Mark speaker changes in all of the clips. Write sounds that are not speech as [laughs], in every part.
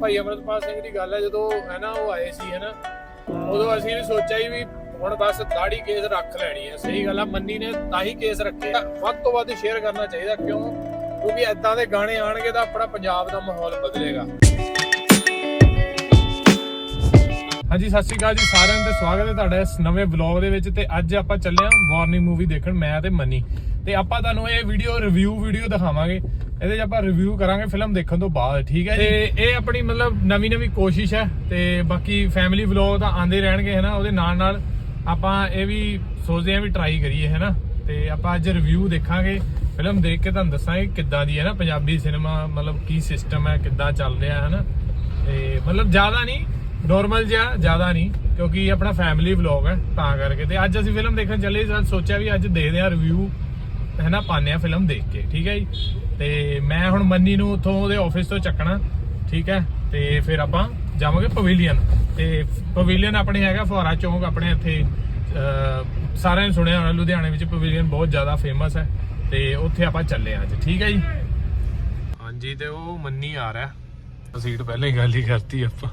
Speaker 1: ਭਾਈ ਅਮਰਤਪਾਲ ਸਿੰਘ ਦੀ ਗੱਲ ਹੈ, ਜਦੋਂ ਹੈ ਨਾ ਉਹ ਆਏ ਸੀ, ਹੈ ਨਾ, ਉਦੋਂ ਅਸੀਂ ਵੀ ਸੋਚਿਆ ਹੀ ਵੀ ਹੁਣ ਬਸ ਦਾੜੀ ਕੇਸ ਰੱਖ ਲੈਣੀ ਹੈ। ਸਹੀ ਗੱਲ ਆ, ਮੰਨੀ ਨੇ ਤਾਂ ਹੀ ਕੇਸ ਰੱਖੇ ਵੱਧ ਤੋਂ ਵੱਧ ਸ਼ੇਅਰ ਕਰਨਾ ਚਾਹੀਦਾ, ਕਿਉਂ? ਕਿਉਂਕਿ ਐਦਾਂ ਦੇ ਗਾਣੇ ਆਣਗੇ ਤਾਂ ਆਪਣਾ ਪੰਜਾਬ ਦਾ ਮਾਹੌਲ ਬਦਲੇਗਾ। ਹਾਂਜੀ, ਸਤਿ ਸ਼੍ਰੀ ਅਕਾਲ ਜੀ ਸਾਰਿਆਂ ਨੂੰ ਤੇ ਸਵਾਗਤ ਹੈ ਤੁਹਾਡਾ ਇਸ ਨਵੇਂ ਵਲੌਗ ਦੇ ਵਿੱਚ। ਤੇ ਅੱਜ ਆਪਾਂ ਚੱਲੇ ਹਾਂ ਵਾਰਨਿੰਗ ਮੂਵੀ ਦੇਖਣ, ਮੈਂ ਤੇ ਮੰਨੀ। ਤੇ ਆਪਾਂ ਤੁਹਾਨੂੰ ਇਹ ਵੀਡੀਓ ਰਿਵਿਊ ਵੀਡੀਓ ਦਿਖਾਵਾਂਗੇ। ਇਹਦੇ 'ਚ ਆਪਾਂ ਰਿਵਿਊ ਕਰਾਂਗੇ ਫਿਲਮ ਦੇਖਣ ਤੋਂ ਬਾਅਦ, ਠੀਕ ਹੈ ਜੀ? ਤੇ ਇਹ ਆਪਣੀ ਮਤਲਬ ਨਵੀਂ ਨਵੀਂ ਕੋਸ਼ਿਸ਼ ਹੈ ਤੇ ਬਾਕੀ ਫੈਮਿਲੀ ਵਲੌਗ ਤਾਂ ਆਂਦੇ ਰਹਿਣਗੇ ਹਨਾ ਉਹਦੇ ਨਾਲ ਨਾਲ ਆਪਾਂ ਇਹ ਵੀ ਸੋਚਦੇ ਹਾਂ ਵੀ ਟਰਾਈ ਕਰੀਏ ਹਨਾ ਤੇ ਆਪਾਂ ਅੱਜ ਰਿਵਿਊ ਦੇਖਾਂਗੇ ਫਿਲਮ ਦੇਖ ਕੇ ਤੁਹਾਨੂੰ ਦੱਸਾਂਗੇ ਕਿੱਦਾਂ ਦੀ ਹੈ ਨਾ ਪੰਜਾਬੀ ਸਿਨੇਮਾ ਮਤਲਬ ਕੀ ਸਿਸਟਮ ਹੈ, ਕਿੱਦਾਂ ਚੱਲ ਰਿਹਾ, ਹੈ ਨਾ? ਤੇ ਮਤਲਬ ਜ਼ਿਆਦਾ ਨਹੀਂ ਨਾਰਮਲ ਜਿਹਾ ਜ਼ਿਆਦਾ ਨਹੀਂ, ਕਿਉਂਕਿ ਆਪਣਾ ਫੈਮਿਲੀ ਵਲੌਗ ਹੈ, ਤਾਂ ਕਰਕੇ। ਤੇ ਅੱਜ ਅਸੀਂ ਫਿਲਮ ਦੇਖਣ ਚੱਲੇ ਸੀ ਸੋਚਿਆ ਵੀ ਅੱਜ ਦੇਖਦੇ ਹਾਂ ਰਿਵਿਊ ਹੈ ਨਾ? ਪਾਉਂਦੇ ਹਾਂ ਫਿਲਮ ਦੇਖ ਕੇ, ਠੀਕ ਹੈ ਜੀ? ਤੇ ਮੈਂ ਹੁਣ ਮੰਨੀ ਨੂੰ ਉੱਥੋਂ ਉਹਦੇ ਆਫਿਸ ਤੋਂ ਚੱਕਣਾ ਠੀਕ ਹੈ? ਤੇ ਫਿਰ ਆਪਾਂ ਜਾਵਾਂਗੇ ਪਵੇਲੀਅਨ ਤੇ ਪਵੇਲੀਅਨ ਆਪਣੇ ਹੈਗਾ ਫੁਹਾਰਾ ਚੌਂਕ ਆਪਣੇ ਇੱਥੇ ਸਾਰਿਆਂ ਨੇ ਸੁਣਿਆ ਹੋਣਾ ਲੁਧਿਆਣੇ ਵਿੱਚ ਪਵੇਲੀਅਨ ਬਹੁਤ ਜ਼ਿਆਦਾ ਫੇਮਸ ਹੈ। ਤੇ ਉੱਥੇ ਆਪਾਂ ਚੱਲੇ ਹਾਂ ਅੱਜ ਠੀਕ ਹੈ ਜੀ? ਹਾਂਜੀ ਤੇ ਉਹ ਮੰਨੀ ਆ ਰਿਹਾ। ਸੀਟ ਪਹਿਲਾਂ ਹੀ ਗੱਲ ਹੀ ਕਰਤੀ ਆਪਾਂ।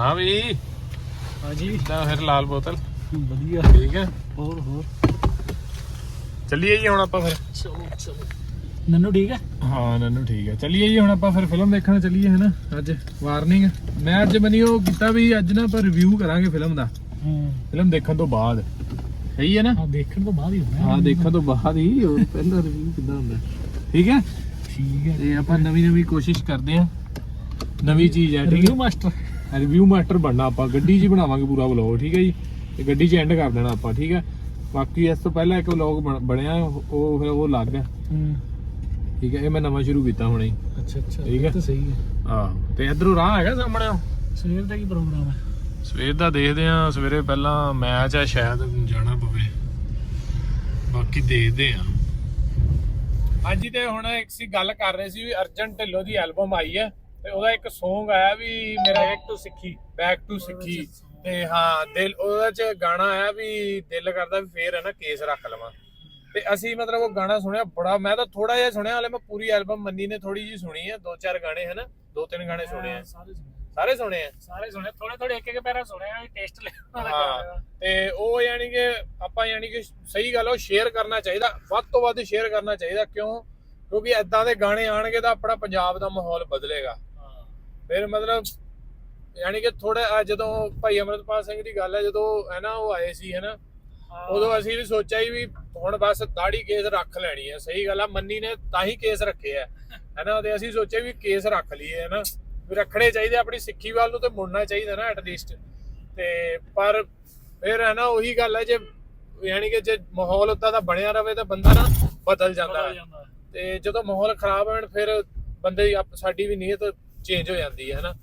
Speaker 1: ਹਾਂ ਵੀ?
Speaker 2: ਹਾਂਜੀ।
Speaker 1: ਤਾਂ ਫਿਰ ਲਾਲ ਬੋਤਲ?
Speaker 2: ਵਧੀਆ।
Speaker 1: ਠੀਕ ਹੈ।
Speaker 2: ਹੋਰ ਹੋਰ।
Speaker 1: ਚੱਲੀਏ ਜੀ ਹੁਣ ਆਪਾਂ ਫਿਰ।
Speaker 2: ਚਲੋ ਚਲੋ ਨੰਨੂ ਠੀਕ ਹੈ
Speaker 1: ਹਾਂ ਨੰਨੂ ਠੀਕ ਹੈ ਚੱਲੀਏ ਜੀ ਹੁਣ ਆਪਾਂ ਫਿਰ ਫਿਲਮ ਦੇਖਣ ਚੱਲੀਏ ਹੈ ਨਾ ਅੱਜ ਵਾਰਨਿੰਗ ਮੈਂ ਅੱਜ ਬਣੀ ਉਹ ਕੀਤਾ ਵੀ ਅੱਜ ਨਾ ਆਪਾਂ ਰਿਵਿਊ ਕਰਾਂਗੇ ਫਿਲਮ ਦਾ।
Speaker 2: ਹਾਂ।
Speaker 1: ਫਿਲਮ ਦੇਖਣ ਤੋਂ ਬਾਅਦ। ਸਹੀ ਹੈ ਨਾ?
Speaker 2: ਆ ਦੇਖਣ ਤੋਂ ਬਾਅਦ ਹੀ ਹੋਣਾ
Speaker 1: ਹਾਂ ਦੇਖਣ ਤੋਂ ਬਾਅਦ ਹੀ ਹੋਰ ਪਹਿਲਾ ਰਿਵਿਊ ਕਿੱਦਾਂ ਹੁੰਦਾ। ਠੀਕ ਹੈ?
Speaker 2: ਠੀਕ ਹੈ।
Speaker 1: ਤੇ ਆਪਾਂ ਨਵੀਂ ਨਵੀਂ ਕੋਸ਼ਿਸ਼ ਕਰਦੇ ਆਂ ਨਵੀਂ ਚੀਜ਼ ਹੈ ਠੀਕ
Speaker 2: ਰਿਵਿਊ ਮਾਸਟਰ
Speaker 1: ਹੈ ਰਿਵਿਊ ਮਾਸਟਰ ਬਣਨਾ ਆਪਾਂ। ਗੱਡੀ 'ਚ ਹੀ ਬਣਾਵਾਂਗੇ ਪੂਰਾ ਵਲੌਗ ਠੀਕ ਹੈ ਜੀ? ਤੇ ਗੱਡੀ 'ਚ ਐਂਡ ਕਰ ਦੇਣਾ ਆਪਾਂ ਠੀਕ ਹੈ? ਬਾਕੀ ਇਸ ਤੋਂ ਪਹਿਲਾਂ ਇੱਕ ਵਲੌਗ ਬਣਿਆ ਉਹ ਫਿਰ ਉਹ ਲੱਗ ਹੈ। ਠੀਕ ਹੈ ਇਹ ਮੈਂ ਨਵਾਂ ਸ਼ੁਰੂ ਕੀਤਾ ਹੁਣੇ
Speaker 2: ਅੱਛਾ ਅੱਛਾ
Speaker 1: ਠੀਕ ਹੈ।
Speaker 2: ਇਹ ਤਾਂ ਸਹੀ ਹੈ
Speaker 1: ਆਹ ਤੇ ਇਧਰੋਂ ਰਾਹ ਹੈਗਾ ਸਾਹਮਣੇ?
Speaker 2: ਸਵੇਰ ਦਾ ਕੀ ਪ੍ਰੋਗਰਾਮ ਹੈ
Speaker 1: ਸਵੇਰ ਦਾ ਦੇਖਦੇ ਆ ਸਵੇਰੇ ਪਹਿਲਾਂ ਮੈਚ ਹੈ ਸ਼ਾਇਦ ਜਾਣਾ ਪਵੇ। ਬਾਕੀ ਦੇਖਦੇ ਆ। ਹਾਂਜੀ ਤੇ ਹੁਣ ਇੱਕ ਸੀ ਗੱਲ ਕਰ ਰਹੇ ਸੀ ਵੀ ਅਰਜਨ ਢਿੱਲੋਂ ਦੀ ਐਲਬਮ ਆਈ ਹੈ ਤੇ ਉਹਦਾ ਇੱਕ Song ਆਇਆ ਵੀ ਮੇਰਾ back to Sikhi back to Sikhi. ਤੇ ਹਾਂ ਦਿਲ ਉਹਦੇ ਚ ਗਾਣਾ ਆਇਆ ਵੀ ਦਿਲ ਕਰਦਾ ਵੀ ਫੇਰ ਹੈ ਨਾ ਕੇਸ ਰੱਖ ਲਵਾਂ। ਤੇ ਅਸੀਂ ਮਤਲਬ ਉਹ ਗਾਣਾ ਸੁਣਿਆ ਬੜਾ ਮੈਂ ਤਾਂ ਥੋੜਾ ਜਿਹਾ ਸੁਣਿਆ ਹਲੇ ਮੈਂ ਪੂਰੀ ਐਲਬਮ ਮੰਨੀ ਨੇ ਥੋੜੀ ਜੀ ਸੁਣੀ ਹੈ ਦੋ ਚਾਰ ਗਾਣੇ ਹਨ ਦੋ ਤਿੰਨ ਗਾਣੇ ਸੁਣੇ ਆ
Speaker 2: ਸਾਰੇ ਸੁਣੇ।
Speaker 1: ਸਾਰੇ ਸੁਣੇ ਆ
Speaker 2: ਸਾਰੇ ਸੁਣੇ ਥੋੜੇ ਥੋੜੇ ਇੱਕ ਇੱਕ ਪੈਰਾ ਸੁਣਿਆ ਟੇਸਟ ਲੈ
Speaker 1: ਹਾਂ ਤੇ ਉਹ ਯਾਨੀ ਕਿ ਆਪਾਂ ਯਾਨੀ ਕਿ ਸਹੀ ਗੱਲ ਆ, ਉਹ ਸ਼ੇਅਰ ਕਰਨਾ ਚਾਹੀਦਾ ਵੱਧ ਤੋਂ ਵੱਧ ਸ਼ੇਅਰ ਕਰਨਾ ਚਾਹੀਦਾ ਕਿਉਂ? ਕਿਉਂਕਿ ਐਦਾਂ ਦੇ ਗਾਣੇ ਆਣਗੇ ਤਾਂ ਆਪਣਾ ਪੰਜਾਬ ਦਾ ਮਾਹੌਲ ਬਦਲੇਗਾ। ਫਿਰ ਮਤਲਬ ਯਾਨੀ ਕਿ ਥੋੜਾ ਜਦੋਂ ਭਾਈ ਅਮਰਤਪਾਲ ਸਿੰਘ ਦੀ ਗੱਲ ਹੈ ਜਦੋਂ ਹੈ ਨਾ ਉਹ ਆਏ ਸੀ ਹੈ ਨਾ ਉਦੋਂ ਅਸੀਂ ਵੀ ਸੋਚਿਆ ਹੀ ਵੀ ਹੁਣ ਬਸ ਦਾੜੀ ਕੇਸ ਰੱਖ ਲੈਣੀ ਹੈ ਸਹੀ ਗੱਲ ਆ ਮੰਨੀ ਨੇ ਤਾਂ ਹੀ ਕੇਸ ਰੱਖੇ ਆ ਹੈ ਨਾ ਤੇ ਅਸੀਂ ਸੋਚਿਆ ਵੀ ਕੇਸ ਰੱਖ ਲਈਏ ਹੈ ਨਾ ਵੀ ਰੱਖਣੇ ਚਾਹੀਦੇ ਆਪਣੀ ਸਿੱਖੀ ਵੱਲ ਨੂੰ ਤੇ ਮੁੜਨਾ ਚਾਹੀਦਾ ਨਾ ਐਟ ਲੀਸਟ ਤੇ ਪਰ ਫਿਰ ਹੈ ਨਾ ਉਹੀ ਗੱਲ ਹੈ ਜੇ ਯਾਨੀ ਕਿ ਜੇ ਮਾਹੌਲ ਉਦਾਂ ਦਾ ਬਣਿਆ ਰਵੇ ਤਾਂ ਬੰਦਾ ਨਾ ਬਦਲ ਜਾਂਦਾ ਹੈ। ਤੇ ਜਦੋਂ ਮਾਹੌਲ ਖਰਾਬ ਹੋਣ ਫਿਰ ਬੰਦੇ ਦੀ ਸਾਡੀ ਵੀ ਨੀਅਤ ਚੇਂਜ ਹੋ ਜਾਂਦੀ ਹੈ ਹਨਾ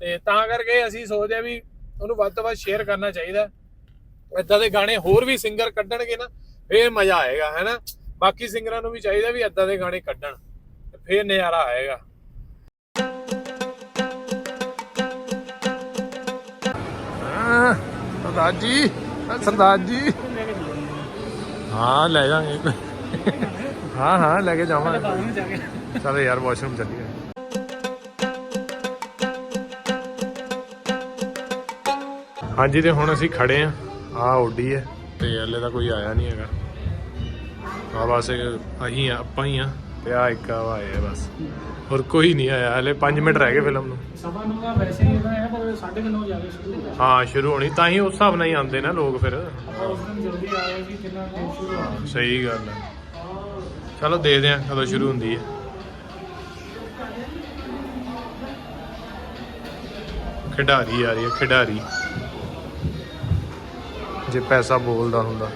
Speaker 1: ਤੇ ਤਾਂ ਕਰਕੇ ਅਸੀਂ ਸੋਚਦੇ ਆ ਵੀ ਉਹਨੂੰ ਵੱਧ ਤੋਂ ਵੱਧ ਸ਼ੇਅਰ ਕਰਨਾ ਚਾਹੀਦਾ ਇਦਾਂ ਦੇ ਗਾਣੇ ਹੋਰ ਵੀ ਸਿੰਗਰ ਕੱਢਣਗੇ ਨਾ, ਫੇਰ ਮਜ਼ਾ ਆਏਗਾ, ਹੈਨਾ? ਬਾਕੀ ਸਿੰਗਰਾਂ ਨੂੰ ਵੀ ਚਾਹੀਦਾ ਵੀ ਇਦਾਂ ਦੇ ਗਾਣੇ ਕੱਢਣ, ਤੇ ਫੇਰ ਨਜ਼ਾਰਾ ਆਏਗਾ। ਸਰਦਾਰ ਜੀ ਸਰਦਾਰ ਜੀ। ਹਾਂ, ਲੈ ਜਾਾਂਗੇ ਹਾਂ ਹਾਂ, ਲੈ ਕੇ ਜਾਵਾਂਗੇ।
Speaker 2: ਜਾ
Speaker 1: ਯਾਰ ਵਾਸ਼ਰੂਮ ਚੱਲੀਏ। ਹਾਂਜੀ ਤੇ ਹੁਣ ਅਸੀਂ ਖੜੇ ਆ। ਆ ਓਡੀ ਹੈ। ਤੇ ਹਲੇ ਤਾਂ ਕੋਈ ਆਇਆ ਨਹੀਂ ਹੈਗਾ। ਆ ਬਸ ਆ ਆਪਾਂ ਹੀ ਆ। ਤੇ ਆ ਇੱਕ ਆ ਆਇਆ ਬਸ। ਹੋਰ ਕੋਈ ਨਹੀਂ ਆਇਆ ਹਲੇ 5 ਮਿੰਟ ਰਹਿ ਗਏ ਫਿਲਮ ਨੂੰ।
Speaker 2: ਸਭਾ ਨੂੰ ਦਾ ਵੈਸੇ ਹੀ ਇਹਦਾ ਹੈ ਪਰ 9:30 ਜਾਵੇ ਸ਼ੁਰੂ
Speaker 1: ਹਾਂ ਸ਼ੁਰੂ ਹੋਣੀ ਤਾਂ ਹੀ ਉਸ ਹਿਸਾਬ ਨਾਲ ਹੀ ਆਉਂਦੇ ਨਾ ਲੋਕ ਫਿਰ।
Speaker 2: ਆਪਾਂ ਉਸ ਦਿਨ ਜਲਦੀ ਆਏ ਸੀ ਕਿੰਨਾ ਟਾਈਮ ਸ਼ੁਰੂ ਹੋਇਆ।
Speaker 1: ਸਹੀ ਗੱਲ ਹੈ। ਚਲੋ ਦੇਖਦੇ ਆ ਕਦੋਂ ਸ਼ੁਰੂ ਹੁੰਦੀ ਹੈ। ਖਿਡਾਰੀ ਆ ਰਹੀ ਹੈ ਖਿਡਾਰੀ। ਜੇ ਪੈਸਾ ਬੋਲਦਾ ਹੁੰਦਾ।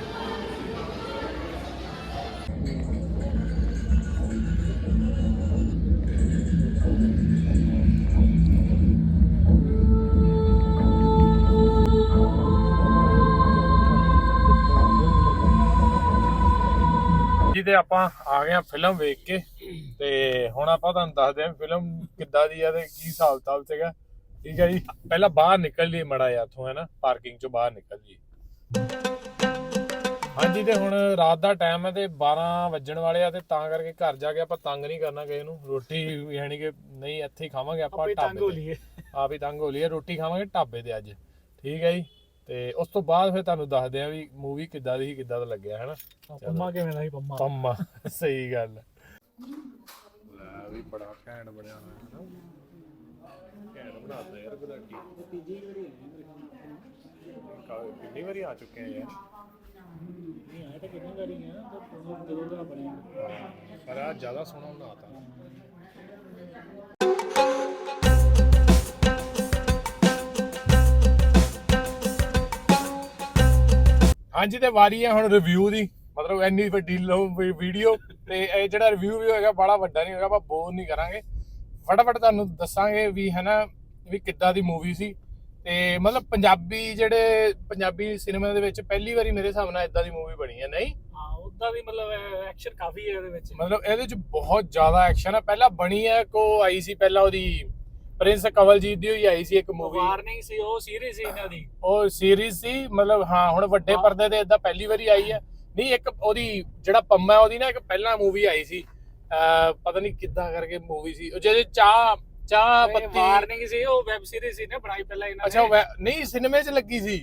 Speaker 1: ਜੀ ਤੇ ਆਪਾਂ ਆ ਗਏ ਆ ਫਿਲਮ ਵੇਖ ਕੇ, ਤੇ ਹੁਣ ਆਪਾਂ ਤੁਹਾਨੂੰ ਦੱਸਦੇ ਆ ਫਿਲਮ ਕਿੱਦਾਂ ਦੀ ਆ ਤੇ ਕੀ ਹਿਸਾਬ ਕਿਤਾਬ ਸੀਗਾ। ਠੀਕ ਹੈ ਜੀ? ਪਹਿਲਾਂ ਬਾਹਰ ਨਿਕਲ ਲਈ ਮੜਾ ਜਾ ਇੱਥੋਂ ਹੈ ਨਾ ਪਾਰਕਿੰਗ ਚੋਂ ਬਾਹਰ ਨਿਕਲ ਜੀ ਹਾਂਜੀ ਤੇ ਹੁਣ ਰਾਤ ਦਾ ਟਾਈਮ ਹੈ ਤੇ 12 ਵੱਜਣ ਵਾਲੇ ਆ ਤੇ ਤਾਂ ਕਰਕੇ ਘਰ ਜਾ ਕੇ ਆਪਾਂ ਤੰਗ ਨਹੀਂ ਕਰਨਾ ਕਿਸੇ ਨੂੰ। ਰੋਟੀ ਯਾਨੀ ਕਿ ਨਹੀਂ ਇੱਥੇ ਹੀ ਖਾਵਾਂਗੇ ਆਪਾਂ
Speaker 2: ਆਪੇ ਤੰਗ ਹੋ
Speaker 1: ਢਾਬੇ ਤੇ।
Speaker 2: ਲਈਏ।
Speaker 1: ਆਪ ਹੀ ਤੰਗ ਹੋ ਲਈ ਹੈ ਰੋਟੀ ਖਾਵਾਂਗੇ ਢਾਬੇ ਤੇ ਅੱਜ। ਠੀਕ ਹੈ ਜੀ? ਤੇ ਉਸ ਤੋਂ ਬਾਅਦ ਫਿਰ ਤੁਹਾਨੂੰ ਦੱਸਦੇ ਆ ਵੀ ਮੂਵੀ ਕਿੱਦਾਂ ਦੀ ਕਿੱਦਾਂ ਦਾ ਲੱਗਿਆ ਹੈ ਨਾ
Speaker 2: ਪੰਮਾ ਕਿਵੇਂ ਦਾ ਸੀ ਪੰਮਾ?
Speaker 1: ਪੰਮਾ ਸਹੀ ਗੱਲ। ਲੈ ਵੀ ਬੜਾ ਘੈਂਟ ਬਣਿਆ ਹੋਇਆ ਹੈ ਨਾ ਘੈਂਟ ਬਣਾਤਾ ਯਾਰ ਕਿੰਨੀ ਵਾਰੀ ਆ ਚੁੱਕੇ ਆ ਯਾਰ?
Speaker 2: ਨਹੀਂ ਆਇਆ ਤਾਂ ਕਿੰਨੀ ਵਾਰੀ ਆ ਤਾਂ ਜਦੋਂ ਦਾ ਬਣਿਆ
Speaker 1: ਪਰ ਆ ਜ਼ਿਆਦਾ ਸੋਹਣਾ ਬਣਾਤਾ ਹਾਂਜੀ ਤੇ ਵਾਰੀ ਹੈ ਹੁਣ ਰਿਵਿਊ ਦੀ। ਮਤਲਬ ਇੰਨੀ ਵੱਡੀ ਵੀਡੀਓ ਤੇ ਇਹ ਜਿਹੜਾ ਰਿਵਿਊ ਵੀ ਹੋਏਗਾ ਬੜਾ ਵੱਡਾ ਨਹੀਂ ਹੋਏਗਾ ਆਪਾਂ ਬੋਰ ਨਹੀਂ ਕਰਾਂਗੇ। ਫਟਾਫਟ ਤੁਹਾਨੂੰ ਦੱਸਾਂਗੇ ਵੀ ਹੈ ਨਾ ਵੀ ਕਿੱਦਾਂ ਦੀ ਮੂਵੀ ਸੀ। ਤੇ ਮਤਲਬ ਪੰਜਾਬੀ ਜਿਹੜੇ ਪੰਜਾਬੀ ਸਿਨੇਮਾ ਦੇ ਵਿੱਚ ਪਹਿਲੀ ਵਾਰੀ ਮੇਰੇ ਹਿਸਾਬ ਨਾਲ ਇਦਾਂ ਦੀ ਮੂਵੀ ਬਣੀ ਹੈ ਨਹੀਂ?
Speaker 2: ਹਾਂ ਉਦਾਂ ਵੀ ਮਤਲਬ ਐਕਸ਼ਨ ਕਾਫੀ ਹੈ ਇਹਦੇ ਵਿੱਚ।
Speaker 1: ਮਤਲਬ ਇਹਦੇ ਚ ਬਹੁਤ ਜ਼ਿਆਦਾ ਐਕਸ਼ਨ ਹੈ ਪਹਿਲਾਂ ਬਣੀ ਹੈ ਕੋ ਆਈ ਸੀ ਪਹਿਲਾਂ ਉਹਦੀ ਪ੍ਰਿੰਸ ਕਵਲਜੀਤ ਦੀ ਹੋਈ ਆਈ ਸੀ ਇੱਕ ਮੂਵੀ
Speaker 2: ਵਾਰਨਿੰਗ ਸੀ ਉਹ ਸੀਰੀਜ਼ ਸੀ ਇਹਨਾਂ ਦੀ।
Speaker 1: ਉਹ ਸੀਰੀਜ਼ ਸੀ ਮਤਲਬ ਹਾਂ ਹੁਣ ਵੱਡੇ। ਪਰਦੇ ਤੇ ਇਦਾਂ ਪਹਿਲੀ ਵਾਰੀ ਆਈ ਹੈ। ਨਹੀਂ ਇੱਕ ਉਹਦੀ ਜਿਹੜਾ ਪੰਮਾ ਉਹਦੀ ਨਾ ਇੱਕ ਪਹਿਲਾਂ ਮੂਵੀ ਆਈ ਸੀ। ਪਤਾ ਨਹੀਂ ਕਿੱਦਾਂ ਕਰਕੇ ਮੂਵੀ ਸੀ। ਉਹ ਜਿਹਦੇ ਚਾਹ ਚਾਹ ਪੱਤੀ।
Speaker 2: ਵਾਰਨਿੰਗ ਸੀ ਉਹ ਵੈਬ ਸੀਰੀਜ਼ ਸੀ ਨਾ ਬਣਾਈ ਪਹਿਲਾਂ ਇਹਨਾਂ
Speaker 1: ਅੱਛਾ ਵੈ- ਨਹੀਂ ਸਿਨੇਮੇ 'ਚ ਲੱਗੀ ਸੀ।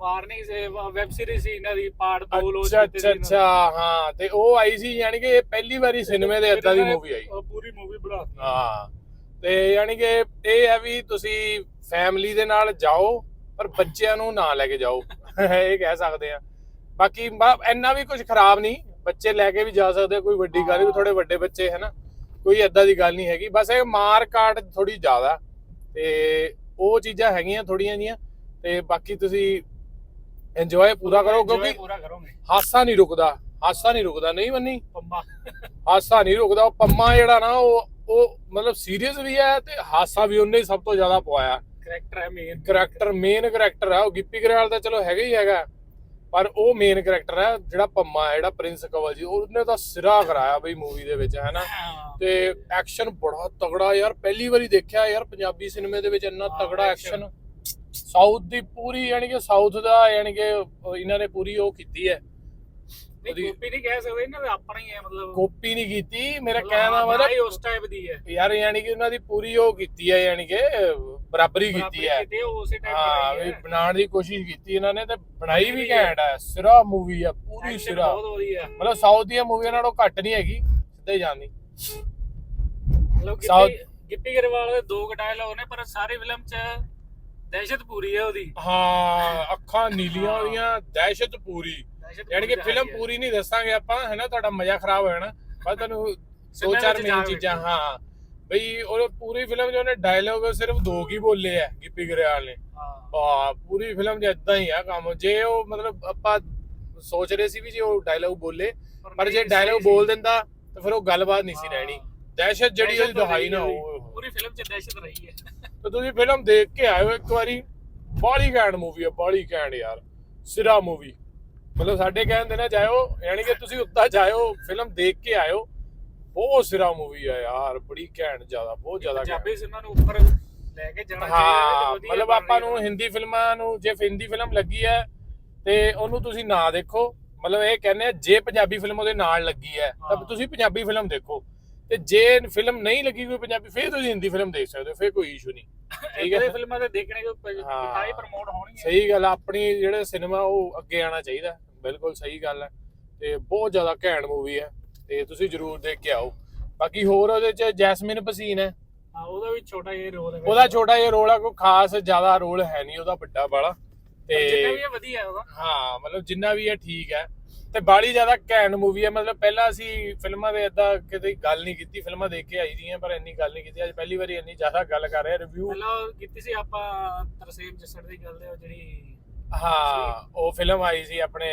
Speaker 2: ਵਾਰਨਿੰਗ ਸੀ ਵੈਬ ਸੀਰੀਜ਼ ਸੀ ਇਹਨਾਂ ਦੀ ਪਾਰਟ 2 ਲੋ
Speaker 1: ਅੱਛਾ ਅੱਛਾ ਅੱਛਾ ਹਾਂ ਤੇ ਉਹ ਆਈ ਸੀ ਯਾਨੀ ਕਿ ਇਹ ਪਹਿਲੀ ਵਾਰੀ ਸਿਨੇਮੇ ਦੇ ਇਦਾਂ ਦੀ ਮੂਵੀ ਆਈ।
Speaker 2: ਪੂਰੀ ਮੂਵੀ ਬਣਾਤੀ
Speaker 1: ਹਾਂ ਤੇ ਯਾਨੀ ਕਿ ਇਹ ਹੈ ਵੀ ਤੁਸੀਂ ਫੈਮਿਲੀ ਦੇ ਨਾਲ ਜਾਓ ਪਰ ਬੱਚਿਆਂ ਨੂੰ ਨਾ ਲੈ ਕੇ ਜਾਓ। [laughs] ਇਹ ਕਹਿ ਸਕਦੇ ਆ। ਬਾਕੀ ਬ- ਇੰਨਾ ਵੀ ਕੁਝ ਖਰਾਬ ਨਹੀਂ। ਬੱਚੇ ਲੈ ਕੇ ਵੀ ਜਾ ਸਕਦੇ ਆ, ਕੋਈ ਵੱਡੀ ਗੱਲ ਨਹੀਂ ਥੋੜੇ ਵੱਡੇ ਬੱਚੇ ਹੈ ਨਾ ਕੋਈ ਏਦਾਂ ਦੀ ਗੱਲ ਨਹੀਂ ਹੈਗੀ। ਬਸ ਇਹ ਮਾਰ ਕਾਟ ਥੋੜੀ ਜ਼ਿਆਦਾ ਤੇ ਉਹ ਚੀਜ਼ਾਂ ਹੈਗੀਆਂ ਥੋੜੀਆਂ ਜੀਆਂ ਤੇ ਬਾਕੀ ਤੁਸੀਂ ਇੰਜੋਏ ਪੂਰਾ ਕਰੋ ਕਿਉਂਕਿ
Speaker 2: ਪੂਰਾ ਕਰੋਗੇ।
Speaker 1: ਹਾਸਾ ਨਹੀਂ ਰੁਕਦਾ ਹਾਸਾ ਨਹੀਂ ਰੁਕਦਾ ਨਹੀਂ ਮੰਨੀ?
Speaker 2: ਪੰਮਾ।
Speaker 1: ਹਾਸਾ ਨਹੀਂ ਰੁਕਦਾ ਉਹ ਪੰਮਾ ਜਿਹੜਾ ਨਾ ਉਹ ਉਹ ਮਤਲਬ ਸੀਰੀਅਸ ਵੀ ਹੈ ਤੇ ਹਾਸਾ ਵੀ ਉਹਨੇ ਸਭ ਤੋਂ ਜ਼ਿਆਦਾ ਪਵਾਇਆ।
Speaker 2: ਕਰੈਕਟਰ ਹੈ ਮੇਨ
Speaker 1: ਕਰੈਕਟਰ ਮੇਨ ਕਰੈਕਟਰ ਹੈ ਉਹ ਗਿੱਪੀ ਗਰੇਵਾਲ ਤਾਂ ਚਲੋ ਹੈਗਾ ਹੀ ਹੈਗਾ। ਪਰ ਉਹ ਮੇਨ ਕਰੈਕਟਰ ਹੈ ਜਿਹੜਾ ਪੰਮਾ ਹੈ ਜਿਹੜਾ ਪ੍ਰਿੰਸ ਕਵਲ ਜੀ ਉਹਨੇ ਤਾਂ ਸਿਰਾ ਕਰਾਇਆ ਬਈ ਮੂਵੀ ਦੇ ਵਿੱਚ ਹੈ। ਨਾ ਤੇ ਐਕਸ਼ਨ ਬੜਾ ਤਗੜਾ ਯਾਰ ਪਹਿਲੀ ਵਾਰੀ ਦੇਖਿਆ ਯਾਰ ਪੰਜਾਬੀ ਸਿਨੇਮੇ ਦੇ ਵਿੱਚ ਇੰਨਾ ਤਗੜਾ। ਐਕਸ਼ਨ ਸਾਊਥ ਦੀ ਪੂਰੀ ਯਾਨੀ ਕਿ ਸਾਊਥ ਦਾ ਯਾਨੀ ਕਿ ਇਹਨਾਂ ਨੇ ਪੂਰੀ ਉਹ ਕੀਤੀ ਹੈ।
Speaker 2: ਕਾਪੀ ਨਹੀਂ ਕਹਿ ਸਕਦੇ ਇਹਨਾਂ ਦਾ ਆਪਣਾ ਹੀ ਹੈ ਮਤਲਬ।
Speaker 1: ਕਾਪੀ ਨਹੀਂ ਕੀਤੀ ਮੇਰਾ ਕਹਿਣ ਮਤਲਬ
Speaker 2: ਉਸ ਟਾਈਪ ਦੀ ਹੈ।
Speaker 1: ਯਾਰ ਯਾਨੀ ਕਿ ਉਹਨਾਂ ਦੀ ਪੂਰੀ ਉਹ ਕੀਤੀ ਹੈ ਯਾਨੀ ਕਿ ਬਰਾਬਰੀ ਕੀਤੀ ਹੈ।
Speaker 2: ਉਸੇ
Speaker 1: ਹਾਂ ਵੀ
Speaker 2: ਹੈ।
Speaker 1: ਬਣਾਉਣ ਦੀ ਕੋਸ਼ਿਸ਼ ਕੀਤੀ ਇਹਨਾਂ ਨੇ ਤੇ ਬਣਾਈ ਵੀ ਘੈਂਟ ਹੈ। ਸਿਰਾ ਮੂਵੀ ਆ ਪੂਰੀ ਸਿਰਾ।
Speaker 2: ਬਹੁਤ ਵਧੀਆ
Speaker 1: ਮਤਲਬ ਸਾਊਥ ਦੀਆਂ ਮੂਵੀਆਂ ਨਾਲੋਂ ਘੱਟ ਨਹੀਂ ਹੈਗੀ ਸਿੱਧਾ ਹੀ ਜਾਂਦੀ। South-
Speaker 2: ਗਿੱਪੀ ਗਰੇਵਾਲ ਦੇ ਦੋ ਡਾਇਲੌਗ ਨੇ ਪਰ ਸਾਰੀ ਫਿਲਮ 'ਚ ਦਹਿਸ਼ਤ ਪੂਰੀ ਹੈ ਉਹਦੀ।
Speaker 1: ਹਾਂ ਅੱਖਾਂ ਨੀਲੀਆਂ ਉਹਦੀਆਂ ਦਹਿਸ਼ਤ ਪੂਰੀ। ਯਾਨੀ ਕਿ ਫਿਲਮ
Speaker 2: ਹੈ।
Speaker 1: ਪੂਰੀ ਨਹੀਂ ਦੱਸਾਂਗੇ ਆਪਾਂ ਹੈ ਨਾ ਤੁਹਾਡਾ ਮਜ਼ਾ ਖਰਾਬ ਹੋ ਜਾਣਾ। ਪਰ [laughs] ਤੁਹਾਨੂੰ ਦੋ ਚਾਰ ਮੇਨ ਚੀਜ਼ਾਂ। ਹਾਂ। ਬਈ ਉਹ ਪੂਰੀ ਫਿਲਮ 'ਚ ਉਹਨੇ ਡਾਇਲੋਗ ਸਿਰਫ ਦੋ ਕੀ ਬੋਲੇ ਆ ਗਿੱਪੀ ਗਰੇਵਾਲ ਨੇ।
Speaker 2: ਹਾਂ।
Speaker 1: ਆ ਪੂਰੀ ਫਿਲਮ 'ਚ ਇਦਾਂ ਹੀ ਆ ਕੰਮ। ਜੇ ਉਹ ਮਤਲਬ ਆਪਾਂ ਸੋਚ ਰਹੇ ਸੀ ਵੀ ਜੇ ਉਹ ਡਾਇਲੋਗ ਬੋਲੇ ਪਰ ਜੇ ਡਾਇਲੋਗ ਬੋਲ ਦਿੰਦਾ ਤਾਂ ਫਿਰ ਉਹ ਗੱਲਬਾਤ ਨਹੀਂ ਸੀ। ਰਹਿਣੀ। ਦਹਿਸ਼ਤ ਜਿਹੜੀ ਉਹਦੀ ਦਿਖਾਈ ਨਾ
Speaker 2: ਰਹੀ ਹੈ
Speaker 1: ਉਹ
Speaker 2: ਪੂਰੀ ਫਿਲਮ 'ਚ ਦਹਿਸ਼ਤ ਰਹੀ ਹੈ।
Speaker 1: ਤੇ ਤੁਸੀਂ ਫਿਲਮ ਦੇਖ ਕੇ ਆਇਓ ਇੱਕ ਵਾਰੀ। ਬਾਲੀ ਘੈਂਟ ਮੂਵੀ ਆ ਬਾਲੀ ਘੈਂਟ ਯਾਰ। ਸਿਰਾ ਮੂਵੀ ਮਤਲਬ ਸਾਡੇ ਕਹਿਣ ਦੇ ਨਾ ਜਾਇਓ ਯਾਨੀ ਕਿ ਤੁਸੀਂ ਉੱਤਾ ਜਾਇਓ ਫਿਲਮ ਦੇਖ ਕੇ ਆਇਓ। ਬਹੁਤ ਸਿਰਾ ਮੂਵੀ ਆ ਯਾਰ ਬੜੀ ਘੈਂਟ ਜ਼ਿਆਦਾ ਬਹੁਤ ਜ਼ਿਆਦਾ
Speaker 2: ਪੰਜਾਬੀ ਸਿਨੇਮਾ ਨੂੰ ਉੱਪਰ ਲੈ ਕੇ ਜਾਣਾ
Speaker 1: ਹਾਂ ਮਤਲਬ ਆਪਾਂ ਨੂੰ। ਹਿੰਦੀ ਫਿਲਮਾਂ ਨੂੰ ਜੇ ਹਿੰਦੀ ਫਿਲਮ ਲੱਗੀ ਹੈ ਤੇ ਉਹਨੂੰ ਤੁਸੀਂ ਨਾ ਦੇਖੋ ਮਤਲਬ ਇਹ ਕਹਿੰਦੇ ਆ ਜੇ ਪੰਜਾਬੀ ਫਿਲਮ ਉਹਦੇ ਨਾਲ ਲੱਗੀ ਹੈ ਤਾਂ। ਤੁਸੀਂ ਪੰਜਾਬੀ ਫਿਲਮ ਦੇਖੋ। ਤੇ ਜੇ ਫਿਲਮ ਨਹੀਂ ਲੱਗੀ ਕੋਈ ਪੰਜਾਬੀ ਫਿਰ ਤੁਸੀਂ ਹਿੰਦੀ ਫਿਲਮ ਦੇਖ ਸਕਦੇ ਹੋ ਫਿਰ ਕੋਈ ਇਸ਼ੂ ਨਹੀਂ। ਠੀਕ ਹੈ
Speaker 2: ਫਿਲਮਾਂ ਤੇ ਦੇਖਣੇ ਕੋ
Speaker 1: ਹਾਂ।
Speaker 2: ਪ੍ਰਮੋਟ ਹੋਣਗੀਆਂ
Speaker 1: ਸਹੀ ਗੱਲ ਆਪਣੀ ਜਿਹੜੇ ਸਿਨੇਮਾ ਉਹ ਅੱਗੇ ਆਣਾ ਚਾਹੀਦਾ ਬਿਲਕੁਲ ਸਹੀ ਗੱਲ ਹੈ। ਤੇ ਬਹੁਤ ਜ਼ਿਆਦਾ ਘੈਂਟ ਮੂਵੀ ਹੈ। ਤੇ ਤੁਸੀਂ ਜਰੂਰ ਦੇਖ ਕੇ ਆਓ। ਬਾਕੀ ਹੋਰ ਉਹਦੇ ਚ ਜੈਸਮਿਨ ਪਸੀਨ ਹੈ।
Speaker 2: ਹਾਂ ਉਹਦਾ ਵੀ ਛੋਟਾ ਜਿਹਾ ਰੋਲ ਹੈ।
Speaker 1: ਉਹਦਾ ਛੋਟਾ ਜਿਹਾ ਰੋਲ ਆ ਕੋਈ ਖਾਸ ਜ਼ਿਆਦਾ ਰੋਲ ਹੈ ਨਹੀਂ ਉਹਦਾ ਵੱਡਾ ਵਾਲਾ।
Speaker 2: ਤੇ ਜਿੰਨਾ ਵੀ ਹੈ ਵਧੀਆ ਉਹਦਾ।
Speaker 1: ਹਾਂ ਮਤਲਬ ਜਿੰਨਾ ਵੀ ਹੈ ਠੀਕ ਹੈ। ਤੇ ਬਾੜੀ ਜ਼ਿਆਦਾ ਘੈਂਟ ਮੂਵੀ ਹੈ। ਮਤਲਬ ਪਹਿਲਾਂ ਅਸੀਂ ਫਿਲਮਾਂ ਦੇ ਇਦਾਂ ਕਿਤੇ ਗੱਲ ਨਹੀਂ ਕੀਤੀ ਫਿਲਮਾਂ ਦੇਖ ਕੇ ਆਈ ਦੀਆਂ ਪਰ ਇੰਨੀ ਗੱਲ ਨਹੀਂ ਕੀਤੀ। ਅੱਜ ਪਹਿਲੀ ਵਾਰੀ ਇੰਨੀ ਜ਼ਿਆਦਾ ਗੱਲ ਕਰ ਰਹੇ ਰਿਵਿਊ
Speaker 2: ਪਹਿਲਾਂ ਕੀਤੀ ਸੀ ਆਪਾਂ ਤਰਸੇਮ ਜੱਸੜ ਦੀ ਗੱਲ ਉਹ ਜਿਹੜੀ
Speaker 1: ਹਾਂ ਉਹ ਫਿਲਮ ਆਈ ਸੀ ਆਪਣੇ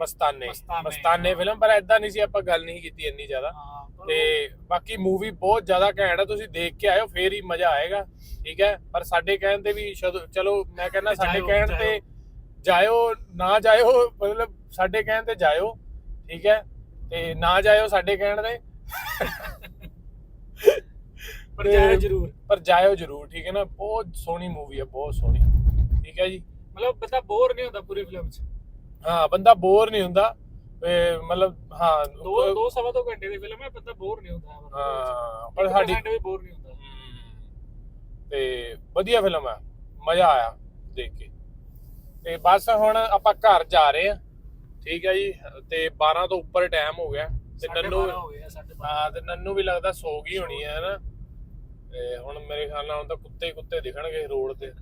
Speaker 1: ਮਸਤਾਨੇ।
Speaker 2: ਮਸਤਾਨੇ।
Speaker 1: ਫਿਲਮ ਪਰ ਐਦਾਂ ਨਹੀਂ ਸੀ ਆਪਾਂ ਗੱਲ ਨਹੀਂ ਕੀਤੀ ਇੰਨੀ ਜ਼ਿਆਦਾ।
Speaker 2: ਹਾਂ ਪਰ
Speaker 1: ਤੇ ਬਾਕੀ ਮੂਵੀ ਬਹੁਤ ਜ਼ਿਆਦਾ ਘੈਂਟ ਹੈ ਤੁਸੀਂ ਦੇਖ ਕੇ ਆਇਓ ਫੇਰ ਹੀ ਮਜ਼ਾ ਆਏਗਾ ਠੀਕ ਹੈ? ਪਰ ਸਾਡੇ ਕਹਿਣ ਤੇ ਵੀ ਸ਼ਦ- ਚਲੋ ਮੈਂ ਕਹਿੰਦਾ ਸਾਡੇ
Speaker 2: ਜਾਇਓ,
Speaker 1: ਕਹਿਣ ਤੇ ਜਾਇਓ। ਨਾ ਜਾਇਓ ਮਤਲਬ ਸਾਡੇ ਕਹਿਣ ਤੇ ਜਾਇਓ ਠੀਕ ਹੈ? ਤੇ ਨਾ ਜਾਇਓ ਸਾਡੇ ਕਹਿਣ ਤੇ।
Speaker 2: ਪਰ ਜਾਇਓ ਜ਼ਰੂਰ।
Speaker 1: ਪਰ ਜਾਇਓ ਜ਼ਰੂਰ ਠੀਕ ਹੈ ਨਾ? ਬਹੁਤ ਸੋਹਣੀ ਮੂਵੀ ਹੈ ਬਹੁਤ ਸੋਹਣੀ ਠੀਕ ਹੈ ਜੀ?
Speaker 2: ਮਤਲਬ ਬੰਦਾ ਬੋਰ ਨਹੀਂ ਹੁੰਦਾ ਪੂਰੀ ਫਿਲਮ 'ਚ।
Speaker 1: ਹਾਂ ਬੰਦਾ ਬੋਰ ਨਹੀਂ ਹੁੰਦਾ। ਤੇ ਮਤਲਬ ਹਾਂ
Speaker 2: ਦੋ ਦੋ ਸਵਾ ਦੋ ਘੰਟੇ ਦੀ ਫਿਲਮ ਹੈ ਬੰਦਾ ਬੋਰ ਨਹੀਂ ਹੁੰਦਾ।
Speaker 1: ਹਾਂ ਪਰ ਸਾਡੀ
Speaker 2: ਵੀ ਬੋਰ ਨਹੀਂ ਹੁੰਦਾ।
Speaker 1: ਤੇ ਵਧੀਆ ਫਿਲਮ ਆ ਮਜ਼ਾ ਆਇਆ ਦੇਖ ਕੇ। ਤੇ ਬਸ ਹੁਣ ਆਪਾਂ ਘਰ ਜਾ ਰਹੇ ਆ ਠੀਕ ਹੈ ਜੀ। ਤੇ 12 ਤੋਂ ਉੱਪਰ ਟਾਈਮ ਹੋ ਗਿਆ। ਤੇ ਨੰਨੂ
Speaker 2: ਹੋ
Speaker 1: ਤੇ ਨੰਨੂ ਵੀ ਲੱਗਦਾ ਸੋ ਗਈ ਹੋਣੀ ਹੈ ਨਾ? ਤੇ ਹੁਣ ਮੇਰੇ ਖਿਆਲ ਨਾਲ ਹੁਣ ਤਾਂ ਕੁੱਤੇ ਕੁੱਤੇ ਦਿਖਣਗੇ ਰੋਡ ਤੇ।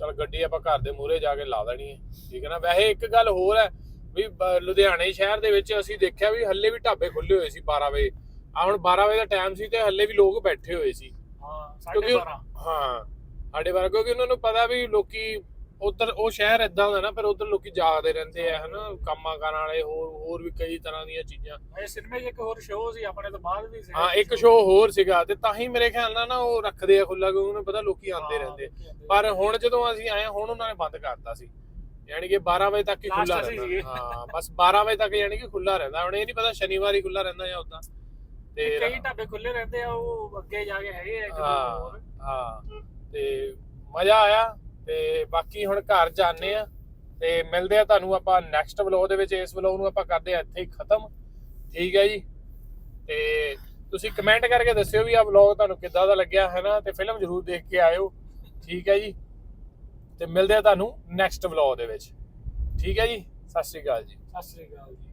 Speaker 1: ਚਲ ਗੱਡੀ ਆਪਾਂ ਘਰ ਦੇ ਮੂਹਰੇ ਜਾ ਕੇ ਲਾ ਦੇਣੀ ਹੈ। ਠੀਕ ਹੈ ਨਾ? ਵੈਸੇ ਇੱਕ ਗੱਲ ਹੋਰ ਹੈ ਵੀ ਲੁਧਿਆਣੇ ਸ਼ਹਿਰ ਦੇ ਵਿੱਚ ਅਸੀਂ ਦੇਖਿਆ ਵੀ ਹੱਲੇ ਵੀ ਢਾਬੇ ਖੁੱਲੇ ਹੋਏ ਸੀ 12 ਵਜੇ। ਆ ਹੁਣ 12 ਵਜੇ ਦਾ ਟਾਈਮ ਸੀ ਤੇ ਹੱਲੇ ਵੀ ਲੋਕ ਬੈਠੇ ਹੋਏ ਸੀ।
Speaker 2: ਹਾਂ ਸਾਢੇ
Speaker 1: ਕਿਉਂਕਿ
Speaker 2: 12
Speaker 1: ਹਾਂ ਸਾਡੇ ਬਾਰੇ। ਕਿਉਂਕਿ ਉਹਨਾਂ ਨੂੰ ਪਤਾ ਵੀ ਲੋਕੀ ਉਧਰ ਉਹ ਸ਼ਹਿਰ ਇਦਾਂ ਦਾ ਨਾ ਫਿਰ ਉਧਰ ਲੋਕੀ ਜਾਗਦੇ ਰਹਿੰਦੇ ਆ ਹਨਾ ਕੰਮਾਂ ਕਰਨ ਵਾਲੇ ਹੋਰ ਹੋਰ ਵੀ ਕਈ ਤਰ੍ਹਾਂ ਦੀਆਂ ਚੀਜ਼ਾਂ।
Speaker 2: ਇਹ ਸਿਨੇਮੇ 'ਚ ਇੱਕ ਹੋਰ ਸ਼ੋਅ ਸੀ ਆਪਣੇ ਤੋਂ ਬਾਅਦ ਵੀ ਸੀ।
Speaker 1: ਹਾਂ ਇੱਕ ਸ਼ੋਅ ਹੋਰ ਸੀਗਾ ਤੇ ਤਾਂ ਹੀ ਮੇਰੇ ਖਿਆਲ ਨਾਲ ਨਾ ਉਹ ਰੱਖਦੇ ਆ ਖੁੱਲਾ ਕਿਉਂਕਿ ਉਹਨੂੰ ਪਤਾ ਲੋਕੀ ਆਉਂਦੇ ਰਹਿੰਦੇ। ਪਰ ਹੁਣ ਜਦੋਂ ਅਸੀਂ ਆਏ ਹੁਣ ਉਹਨਾਂ ਨੇ ਬੰਦ ਕਰਤਾ ਸੀ। ਯਾਨੀ ਕਿ 12 ਵਜੇ ਤੱਕ ਹੀ ਖੁੱਲਾ ਰਹਿੰਦਾ। ਹਾਂ ਬਸ 12 ਵਜੇ ਤੱਕ ਯਾਨੀ ਕਿ ਖੁੱਲਾ ਰਹਿੰਦਾ। ਹੁਣ ਇਹ ਨਹੀਂ ਪਤਾ ਸ਼ਨੀਵਾਰ ਹੀ ਖੁੱਲਾ ਰਹਿੰਦਾ ਜਾਂ ਉਦਾਂ ਤੇ
Speaker 2: ਕਈ ਢਾਬੇ ਖੁੱਲੇ ਰਹਿੰਦੇ ਆ ਉਹ ਅੱਗੇ ਜਾ ਕੇ ਹੈਗੇ ਆ
Speaker 1: ਹਾਂ ਹਾਂ। ਤੇ ਮਜ਼ਾ ਆਇਆ। ਤੇ ਬਾਕੀ ਹੁਣ ਘਰ ਜਾਣੇ ਆ ਤੇ ਮਿਲਦੇ ਆ ਤੁਹਾਨੂੰ ਆਪਾਂ ਨੈਕਸਟ ਵਲੌਗ ਦੇ ਵਿੱਚ। ਇਸ ਵਲੌਗ ਨੂੰ ਆਪਾਂ ਕਰਦੇ ਆ ਇੱਥੇ ਹੀ ਖਤਮ। ਠੀਕ ਹੈ ਜੀ? ਤੇ ਤੁਸੀਂ ਕਮੈਂਟ ਕਰਕੇ ਦੱਸਿਓ ਵੀ ਆ ਵਲੌਗ ਤੁਹਾਨੂੰ ਕਿੱਦਾਂ ਦਾ ਲੱਗਿਆ ਹੈ ਨਾ ਤੇ ਫਿਲਮ ਜ਼ਰੂਰ ਦੇਖ ਕੇ ਆਇਓ। ਠੀਕ ਹੈ ਜੀ? ਤੇ ਮਿਲਦੇ ਆ ਤੁਹਾਨੂੰ ਨੈਕਸਟ ਵਲੌਗ ਦੇ ਵਿੱਚ। ਠੀਕ ਹੈ ਜੀ? ਸਤਿ ਸ਼੍ਰੀ ਅਕਾਲ ਜੀ।
Speaker 2: ਸਤਿ ਸ੍ਰੀ ਅਕਾਲ ਜੀ।